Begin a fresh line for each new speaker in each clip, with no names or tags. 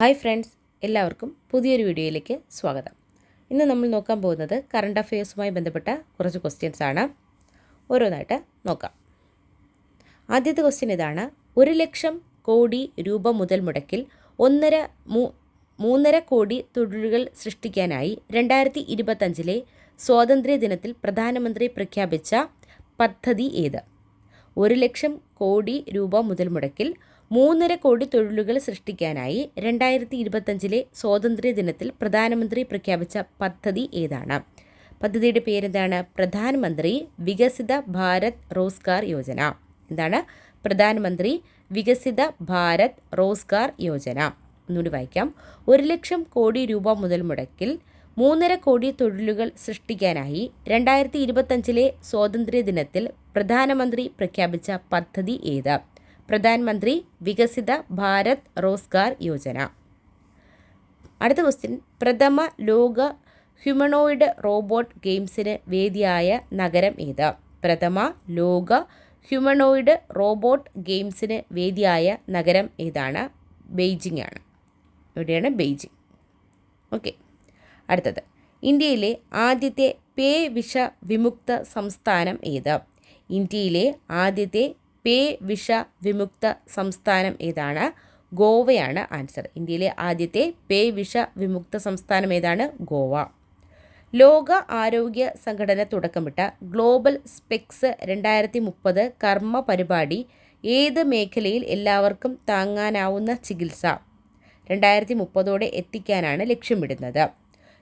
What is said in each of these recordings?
Hi friends എല്ലാവർക്കും പുതിയൊരു വീഡിയോയിലേക്ക് സ്വാഗതം. ഇന്ന് നമ്മൾ നോക്കാൻ പോകുന്നത് കറണ്ട് അഫയേഴ്സുമായി ബന്ധപ്പെട്ട കുറച്ച് ക്വസ്റ്റ്യൻസ് ആണ്. ഓരോന്നായിട്ട് നോക്കാം. ആദ്യത്തെ ക്വസ്റ്റ്യൻ ഇതാണ് ഒരു ലക്ഷം കോടി രൂപ മുതൽ മുടക്കിൽ ഒന്നര മൂന്നര കോടി തൊഴിലുകൾ സൃഷ്ടിക്കാനായി രണ്ടായിരത്തി ഇരുപത്തഞ്ചിലെ സ്വാതന്ത്ര്യ ദിനത്തിൽ പ്രധാനമന്ത്രി പ്രഖ്യാപിച്ച പദ്ധതി ഏത്? ഒരു ലക്ഷം കോടി രൂപ മുതൽ മുടക്കിൽ മൂന്നര കോടി തൊഴിലുകൾ സൃഷ്ടിക്കാനായി രണ്ടായിരത്തി ഇരുപത്തഞ്ചിലെ സ്വാതന്ത്ര്യ ദിനത്തിൽ പ്രധാനമന്ത്രി പ്രഖ്യാപിച്ച പദ്ധതി ഏതാണ്? പദ്ധതിയുടെ പേരെന്താണ്? പ്രധാനമന്ത്രി വികസിത ഭാരത് റോസ്ഗാർ യോജന. എന്താണ് പ്രധാനമന്ത്രി വികസിത ഭാരത് റോസ്ഗാർ യോജന. ഒന്നുകൂടി വായിക്കാം. ഒരു ലക്ഷം കോടി രൂപ മുതൽ മുടക്കിൽ മൂന്നര കോടി തൊഴിലുകൾ സൃഷ്ടിക്കാനായി രണ്ടായിരത്തി ഇരുപത്തഞ്ചിലെ സ്വാതന്ത്ര്യ ദിനത്തിൽ പ്രധാനമന്ത്രി പ്രഖ്യാപിച്ച പദ്ധതി ഏത്? പ്രധാനമന്ത്രി വികസിത ഭാരത് റോസ്ഗാർ യോജന. അടുത്ത ക്വസ്റ്റ്യൻ പ്രഥമ ലോക ഹ്യൂമനോയിഡ് റോബോട്ട് ഗെയിംസിന് വേദിയായ നഗരം ഏത്? പ്രഥമ ലോക ഹ്യൂമനോയിഡ് റോബോട്ട് ഗെയിംസിന് വേദിയായ നഗരം ഏതാണ്? ബെയ്ജിംഗ് ആണ് എവിടെയാണ്? ബെയ്ജിംഗ് ഓക്കെ അടുത്തത്. ഇന്ത്യയിലെ ആദ്യത്തെ പേ വിഷ വിമുക്ത സംസ്ഥാനം ഏത്? ഇന്ത്യയിലെ ആദ്യത്തെ പേ വിഷ വിമുക്ത സംസ്ഥാനം ഏതാണ്? ഗോവയാണ് ആൻസർ. ഇന്ത്യയിലെ ആദ്യത്തെ പേ വിഷ വിമുക്ത സംസ്ഥാനം ഏതാണ്? ഗോവ. ലോക ആരോഗ്യ സംഘടന തുടക്കമിട്ട ഗ്ലോബൽ സ്പെക്സ് രണ്ടായിരത്തി മുപ്പത് കർമ്മ പരിപാടി ഏത് മേഖലയിൽ എല്ലാവർക്കും താങ്ങാനാവുന്ന ചികിത്സ? രണ്ടായിരത്തി മുപ്പതോടെ എത്തിക്കാനാണ് ലക്ഷ്യമിടുന്നത്.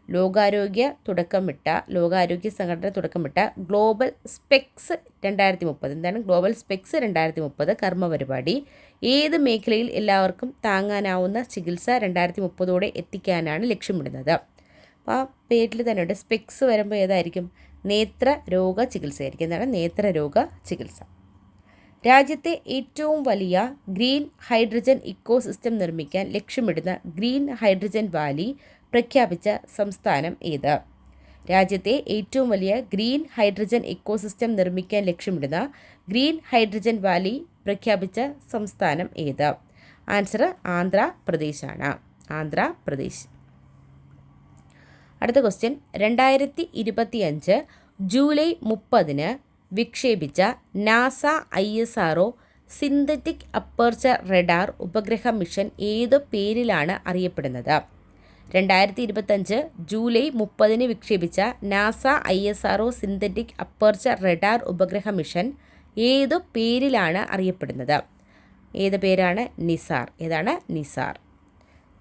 ലോകാരോഗ്യ തുടക്കമിട്ട ലോകാരോഗ്യ സംഘടന തുടക്കമിട്ട ഗ്ലോബൽ സ്പെക്സ് രണ്ടായിരത്തി മുപ്പത് എന്താണ് ഗ്ലോബൽ സ്പെക്സ് രണ്ടായിരത്തി മുപ്പത് കർമ്മ പരിപാടി ഏത് മേഖലയിൽ എല്ലാവർക്കും താങ്ങാനാവുന്ന ചികിത്സ രണ്ടായിരത്തി മുപ്പതോടെ എത്തിക്കാനാണ് ലക്ഷ്യമിടുന്നത്? അപ്പോൾ ആ പേരിൽ തന്നെയുണ്ട്. സ്പെക്സ് വരുമ്പോൾ ഏതായിരിക്കും? നേത്ര രോഗ ചികിത്സയായിരിക്കും. എന്താണ്? നേത്രരോഗ ചികിത്സ. രാജ്യത്തെ ഏറ്റവും വലിയ ഗ്രീൻ ഹൈഡ്രജൻ ഇക്കോസിസ്റ്റം നിർമ്മിക്കാൻ ലക്ഷ്യമിടുന്ന ഗ്രീൻ ഹൈഡ്രജൻ വാലി പ്രഖ്യാപിച്ച സംസ്ഥാനം ഏത്? രാജ്യത്തെ ഏറ്റവും വലിയ ഗ്രീൻ ഹൈഡ്രജൻ ഇക്കോസിസ്റ്റം നിർമ്മിക്കാൻ ലക്ഷ്യമിടുന്ന ഗ്രീൻ ഹൈഡ്രജൻ വാലി പ്രഖ്യാപിച്ച സംസ്ഥാനം ഏത്? ആൻസർ ആന്ധ്രാപ്രദേശാണ്. ആന്ധ്രാപ്രദേശ്. അടുത്ത ക്വസ്റ്റ്യൻ. രണ്ടായിരത്തി ഇരുപത്തിയഞ്ച് ജൂലൈ മുപ്പതിന് വിക്ഷേപിച്ച NASA I S R synthetic aperture radar ഉപഗ്രഹ മിഷൻ ഏതു പേരിലാണ് അറിയപ്പെടുന്നത്? രണ്ടായിരത്തി ഇരുപത്തഞ്ച് ജൂലൈ മുപ്പതിന് വിക്ഷേപിച്ച NASA I S R synthetic aperture radar ഉപഗ്രഹ മിഷൻ ഏതു പേരിലാണ് അറിയപ്പെടുന്നത്? ഏത് പേരാണ്? നിസാർ. ഏതാണ്? നിസാർ.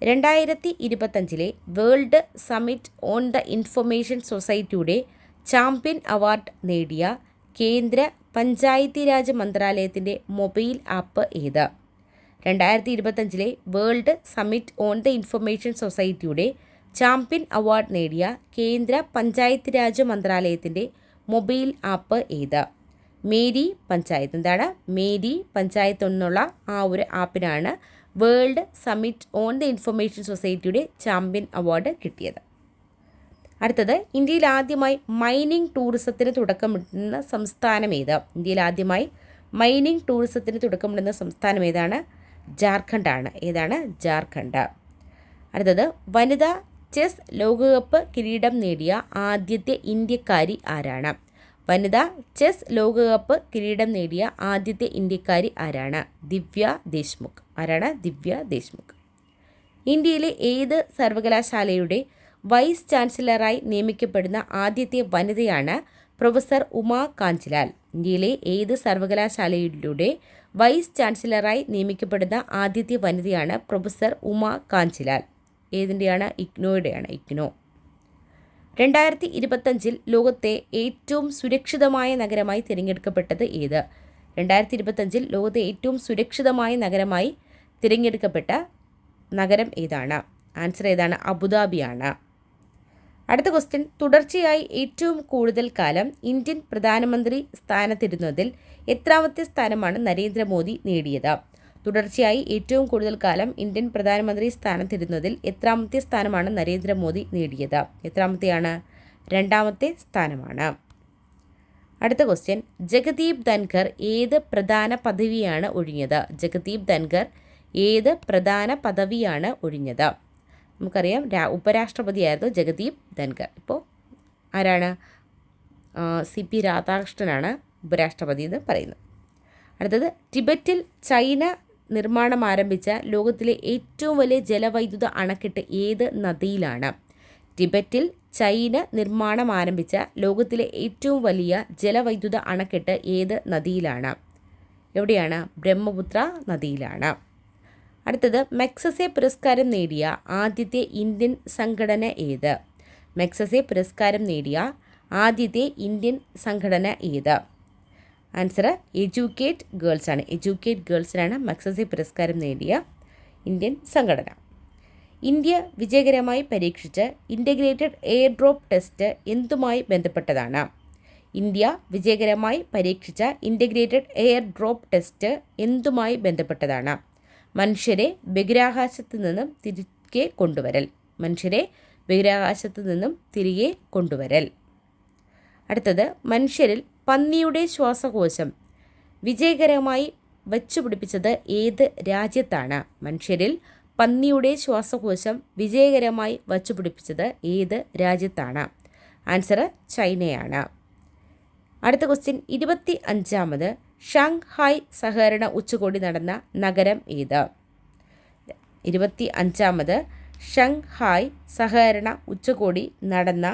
രണ്ടായിരത്തി ഇരുപത്തഞ്ചിലെ World Summit on the Information സൊസൈറ്റിയുടെ ചാമ്പ്യൻ അവാർഡ് നേടിയ കേന്ദ്ര പഞ്ചായത്തി രാജ് മന്ത്രാലയത്തിന്റെ മൊബൈൽ ആപ്പ് ഏത്? രണ്ടായിരത്തി ഇരുപത്തഞ്ചിലെ World Summit on the information സൊസൈറ്റിയുടെ ചാമ്പ്യൻ അവാർഡ് നേടിയ കേന്ദ്ര പഞ്ചായത്ത് രാജ് മന്ത്രാലയത്തിന്റെ മൊബൈൽ ആപ്പ് ഏത്? മേരി പഞ്ചായത്ത്. എന്താണ്? മേരി പഞ്ചായത്ത് എന്നുള്ള ആ ഒരു ആപ്പിനാണ് world summit on the information സൊസൈറ്റിയുടെ ചാമ്പ്യൻ അവാർഡ് കിട്ടിയത്. അടുത്തത് ഇന്ത്യയിൽ ആദ്യമായി മൈനിങ് ടൂറിസത്തിന് തുടക്കമിടുന്ന സംസ്ഥാനം ഏത്? ഇന്ത്യയിൽ ആദ്യമായി മൈനിങ് ടൂറിസത്തിന് തുടക്കമിടുന്ന സംസ്ഥാനം ഏതാണ്? ജാർഖണ്ഡാണ്. ഏതാണ്? ജാർഖണ്ഡ്. അടുത്തത് വനിതാ ചെസ് ലോകകപ്പ് കിരീടം നേടിയ ആദ്യത്തെ ഇന്ത്യക്കാരി ആരാണ്? വനിതാ ചെസ് ലോകകപ്പ് കിരീടം നേടിയ ആദ്യത്തെ ഇന്ത്യക്കാരി ആരാണ്? ദിവ്യ ദേശ്മുഖ്. ആരാണ്? ദിവ്യ ദേശ്മുഖ്. ഇന്ത്യയിലെ ഏത് സർവകലാശാലയുടെ വൈസ് ചാൻസലറായി നിയമിക്കപ്പെടുന്ന ആദ്യത്തെ വനിതയാണ് പ്രൊഫസർ ഉമാ കാഞ്ചിലാൽ. ഇന്ത്യയിലെ ഏത് സർവകലാശാലയിലൂടെ വൈസ് ചാൻസലറായി നിയമിക്കപ്പെടുന്ന ആദ്യത്തെ വനിതയാണ് പ്രൊഫസർ ഉമാ കാഞ്ചിലാൽ. ഏതിന്റെയാണ് ഇഗ്നോയുടെയാണ്. ഇഗ്നോ. രണ്ടായിരത്തി ഇരുപത്തഞ്ചിൽ ലോകത്തെ ഏറ്റവും സുരക്ഷിതമായ നഗരമായി തിരഞ്ഞെടുക്കപ്പെട്ടത് ഏത്? രണ്ടായിരത്തി ഇരുപത്തഞ്ചിൽ ലോകത്തെ ഏറ്റവും സുരക്ഷിതമായ നഗരമായി തിരഞ്ഞെടുക്കപ്പെട്ട നഗരം ഏതാണ്? ആൻസർ ഏതാണ്? അബുദാബിയാണ്. അടുത്ത ക്വസ്റ്റ്യൻ തുടർച്ചയായി ഏറ്റവും കൂടുതൽ കാലം ഇന്ത്യൻ പ്രധാനമന്ത്രി സ്ഥാനത്തിരുന്നതിൽ എത്രാമത്തെ സ്ഥാനമാണ് നരേന്ദ്രമോദി നേടിയത്? തുടർച്ചയായി ഏറ്റവും കൂടുതൽ കാലം ഇന്ത്യൻ പ്രധാനമന്ത്രി സ്ഥാനത്തിരുന്നതിൽ എത്രാമത്തെ സ്ഥാനമാണ് നരേന്ദ്രമോദി നേടിയത്? എത്രാമത്തെയാണ്? രണ്ടാമത്തെ സ്ഥാനമാണ്. അടുത്ത ക്വസ്റ്റ്യൻ ജഗദീപ് ധൻഖർ ഏത് പ്രധാന പദവിയാണ് ഒഴിഞ്ഞത്? ജഗദീപ് ധൻഖർ ഏത് പ്രധാന പദവിയാണ് ഒഴിഞ്ഞത്? നമുക്കറിയാം ഉപരാഷ്ട്രപതിയായിരുന്നു ജഗദീപ് ധൻകർ ഇപ്പോൾ ആരാണ്? സി പി രാധാകൃഷ്ണനാണ് ഉപരാഷ്ട്രപതി എന്ന് പറയുന്നത്. അടുത്തത് ടിബറ്റിൽ ചൈന നിർമ്മാണം ആരംഭിച്ച ലോകത്തിലെ ഏറ്റവും വലിയ ജലവൈദ്യുത അണക്കെട്ട് ഏത് നദിയിലാണ്? ടിബറ്റിൽ ചൈന നിർമ്മാണം ആരംഭിച്ച ലോകത്തിലെ ഏറ്റവും വലിയ ജലവൈദ്യുത അണക്കെട്ട് ഏത് നദിയിലാണ്? എവിടെയാണ്? ബ്രഹ്മപുത്ര നദിയിലാണ്. അടുത്തത് മെക്സസെ പുരസ്കാരം നേടിയ ആദ്യത്തെ ഇന്ത്യൻ സംഘടന ഏത്? മെക്സസെ പുരസ്കാരം നേടിയ ആദ്യത്തെ ഇന്ത്യൻ സംഘടന ഏത്? ആൻസർ എഡ്യൂക്കേറ്റ് ഗേൾസ് ആണ്. ഗേൾസിനാണ് മക്സസി പുരസ്കാരം നേടിയ ഇന്ത്യൻ സംഘടന. ഇന്ത്യ വിജയകരമായി പരീക്ഷിച്ച ഇന്റഗ്രേറ്റഡ് എയർ ഡ്രോപ്പ് ടെസ്റ്റ് എന്തുമായി ബന്ധപ്പെട്ടതാണ്? ഇന്ത്യ വിജയകരമായി പരീക്ഷിച്ച ഇന്റഗ്രേറ്റഡ് എയർ ഡ്രോപ്പ് ടെസ്റ്റ് എന്തുമായി ബന്ധപ്പെട്ടതാണ്? മനുഷ്യരെ ബഹിരാകാശത്ത് നിന്നും തിരികെ കൊണ്ടുവരൽ. മനുഷ്യരെ ബഹിരാകാശത്ത് നിന്നും തിരികെ കൊണ്ടുവരൽ. അടുത്തത് മനുഷ്യരിൽ പന്നിയുടെ ശ്വാസകോശം വിജയകരമായി വച്ചുപിടിപ്പിച്ചത് ഏത് രാജ്യത്താണ്? മനുഷ്യരിൽ പന്നിയുടെ ശ്വാസകോശം വിജയകരമായി വച്ചുപിടിപ്പിച്ചത് ഏത് രാജ്യത്താണ്? ആൻസർ ചൈനയാണ്. അടുത്ത ക്വസ്റ്റ്യൻ ഇരുപത്തി അഞ്ചാമത് ഷാങ്ഹായ് സഹകരണ ഉച്ചകോടി നടന്ന നഗരം ഏത് ഇരുപത്തി അഞ്ചാമത് ഷങ്ഹായ് സഹകരണ ഉച്ചകോടി നടന്ന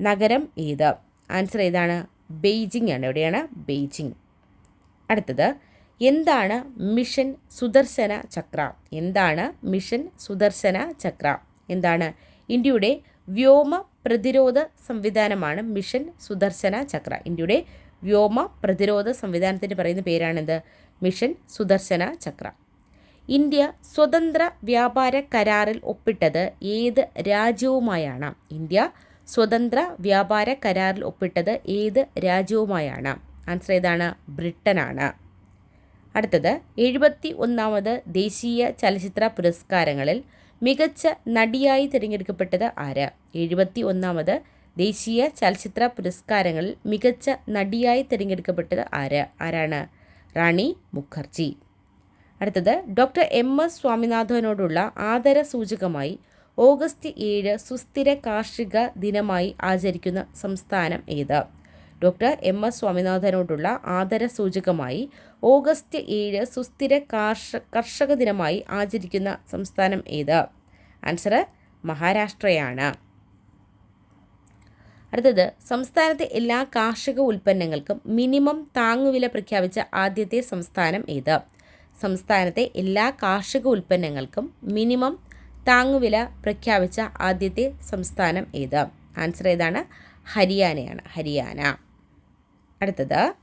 നഗരം ഏത് ആൻസർ ഏതാണ്? ബെയ്ജിംഗ് ആണ്. എവിടെയാണ്? ബെയ്ജിംഗ്. അടുത്തത് എന്താണ് മിഷൻ സുദർശന ചക്ര? എന്താണ് മിഷൻ സുദർശന ചക്ര? എന്താണ് ഇന്ത്യയുടെ വ്യോമ പ്രതിരോധ സംവിധാനമാണ് മിഷൻ സുദർശന ചക്ര? ഇന്ത്യയുടെ വ്യോമ പ്രതിരോധ സംവിധാനത്തിന് പറയുന്ന പേരാണിത് മിഷൻ സുദർശന ചക്ര. ഇന്ത്യ സ്വതന്ത്ര വ്യാപാര കരാറിൽ ഒപ്പിട്ടത് ഏത് രാജ്യവുമായാണ്? ഇന്ത്യ സ്വതന്ത്ര വ്യാപാര കരാറിൽ ഒപ്പിട്ടത് ഏത് രാജ്യവുമായാണ്? ആൻസർ ഏതാണ്? ബ്രിട്ടനാണ്. അടുത്തത് എഴുപത്തി ഒന്നാമത് ദേശീയ ചലച്ചിത്ര പുരസ്കാരങ്ങളിൽ മികച്ച നടിയായി തിരഞ്ഞെടുക്കപ്പെട്ടത് ആര്? എഴുപത്തി ഒന്നാമത് ദേശീയ ചലച്ചിത്ര പുരസ്കാരങ്ങളിൽ മികച്ച നടിയായി തിരഞ്ഞെടുക്കപ്പെട്ടത് ആര്? ആരാണ്? റാണി മുഖർജി. അടുത്തത് ഡോക്ടർ എം എസ് സ്വാമിനാഥനോടുള്ള ആദര സൂചകമായി ഓഗസ്റ്റ് ഏഴ് സുസ്ഥിര കാർഷിക ദിനമായി ആചരിക്കുന്ന സംസ്ഥാനം ഏത്? ഡോക്ടർ എം എസ് സ്വാമിനാഥനോടുള്ള ആദര സൂചകമായി ഓഗസ്റ്റ് ഏഴ് സുസ്ഥിര കാർഷ കർഷക ദിനമായി ആചരിക്കുന്ന സംസ്ഥാനം ഏത്? ആൻസർ മഹാരാഷ്ട്രയാണ്. അടുത്തത് സംസ്ഥാനത്തെ എല്ലാ കാർഷിക ഉൽപ്പന്നങ്ങൾക്കും മിനിമം താങ്ങുവില പ്രഖ്യാപിച്ച ആദ്യത്തെ സംസ്ഥാനം ഏത്? സംസ്ഥാനത്തെ എല്ലാ കാർഷിക ഉൽപ്പന്നങ്ങൾക്കും മിനിമം താങ്ങുവില പ്രഖ്യാപിച്ച ആദ്യത്തെ സംസ്ഥാനം ഏത്? ആൻസർ ഏതാണ്? ഹരിയാനയാണ് ഹരിയാന. അടുത്തത്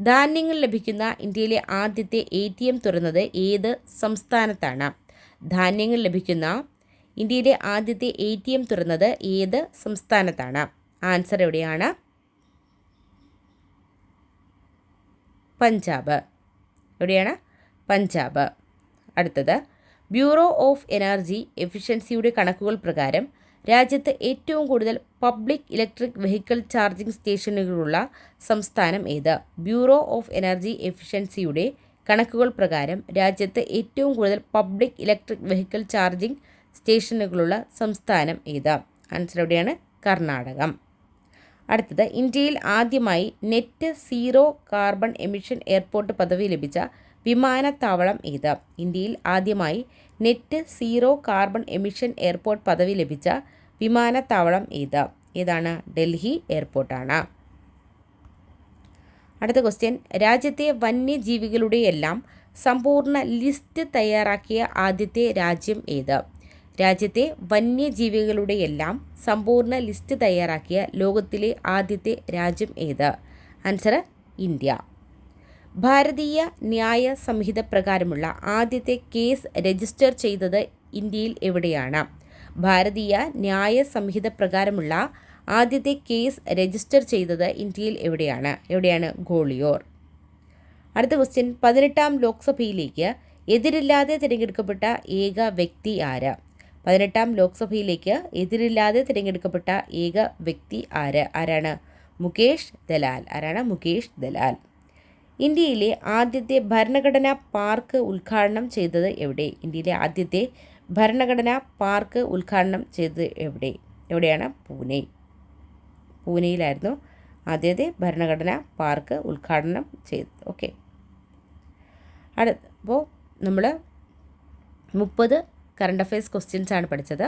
ധാന്യങ്ങൾ ലഭിക്കുന്ന ഇന്ത്യയിലെ ആദ്യത്തെ എ ടി എം തുറന്നത് ഏത് സംസ്ഥാനത്താണ്? ധാന്യങ്ങൾ ലഭിക്കുന്ന ഇന്ത്യയിലെ ആദ്യത്തെ എ ടി എം തുറന്നത് ഏത് സംസ്ഥാനത്താണ്? ആൻസർ എവിടെയാണ്? പഞ്ചാബ് എവിടെയാണ്? പഞ്ചാബ് അടുത്തത്. ബ്യൂറോ ഓഫ് എനർജി എഫിഷ്യൻസിയുടെ കണക്കുകൾ പ്രകാരം രാജ്യത്ത് ഏറ്റവും കൂടുതൽ പബ്ലിക് ഇലക്ട്രിക് വെഹിക്കിൾ ചാർജിംഗ് സ്റ്റേഷനുകളുള്ള സംസ്ഥാനം ഏത്? ബ്യൂറോ ഓഫ് എനർജി എഫിഷ്യൻസിയുടെ കണക്കുകൾ പ്രകാരം രാജ്യത്ത് ഏറ്റവും കൂടുതൽ പബ്ലിക് ഇലക്ട്രിക് വെഹിക്കിൾ ചാർജിംഗ് സ്റ്റേഷനുകളുള്ള സംസ്ഥാനം ഏത്? ആൻസർ എവിടെയാണ്? കർണാടകം. അടുത്തത് ഇന്ത്യയിൽ ആദ്യമായി net zero carbon emission airport പദവി ലഭിച്ച വിമാനത്താവളം ഏത്? ഇന്ത്യയിൽ ആദ്യമായി net zero carbon emission airport പദവി ലഭിച്ച വിമാനത്താവളം ഏത്? ഏതാണ്? ഡൽഹി എയർപോർട്ടാണ്. അടുത്ത ക്വസ്റ്റ്യൻ രാജ്യത്തെ വന്യജീവികളുടെയെല്ലാം സമ്പൂർണ ലിസ്റ്റ് തയ്യാറാക്കിയ ആദ്യത്തെ രാജ്യം ഏത്? രാജ്യത്തെ വന്യജീവികളുടെയെല്ലാം സമ്പൂർണ ലിസ്റ്റ് തയ്യാറാക്കിയ ലോകത്തിലെ ആദ്യത്തെ രാജ്യം ഏത്? Answer India. ഭാരതീയ ന്യായ സംഹിത പ്രകാരമുള്ള ആദ്യത്തെ കേസ് രജിസ്റ്റർ ചെയ്തത് ഇന്ത്യയിൽ എവിടെയാണ്? ഭാരതീയ ന്യായ സംഹിത പ്രകാരമുള്ള ആദ്യത്തെ കേസ് രജിസ്റ്റർ ചെയ്തത് ഇന്ത്യയിൽ എവിടെയാണ്? എവിടെയാണ്? ഗോളിയോർ. അടുത്ത ക്വസ്റ്റ്യൻ പതിനെട്ടാം ലോക്സഭയിലേക്ക് എതിരില്ലാതെ തിരഞ്ഞെടുക്കപ്പെട്ട ഏക വ്യക്തി ആര്? പതിനെട്ടാം ലോക്സഭയിലേക്ക് എതിരില്ലാതെ തിരഞ്ഞെടുക്കപ്പെട്ട ഏക വ്യക്തി ആര്? ആരാണ്? മുകേഷ് ദലാൽ. ആരാണ് മുകേഷ് ദലാൽ? ഇന്ത്യയിലെ ആദ്യത്തെ ഭരണഘടനാ പാർക്ക് ഉദ്ഘാടനം ചെയ്തത് എവിടെ? ഇന്ത്യയിലെ ആദ്യത്തെ ഭരണഘടനാ പാർക്ക് ഉദ്ഘാടനം ചെയ്തത് എവിടെ? എവിടെയാണ്? പൂനെ. പൂനെയിലായിരുന്നു ആദ്യത്തെ ഭരണഘടനാ പാർക്ക് ഉദ്ഘാടനം ചെയ്തത്. ഓക്കെ. അടുത്ത അപ്പോൾ നമ്മൾ മുപ്പത് കറണ്ട് അഫയേഴ്സ് ക്വസ്റ്റ്യൻസ് ആണ് പഠിച്ചത്.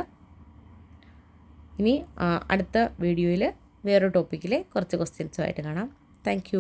ഇനി അടുത്ത വീഡിയോയിൽ വേറൊരു ടോപ്പിക്കിൽ കുറച്ച് ക്വസ്റ്റ്യൻസുമായിട്ട് കാണാം. താങ്ക്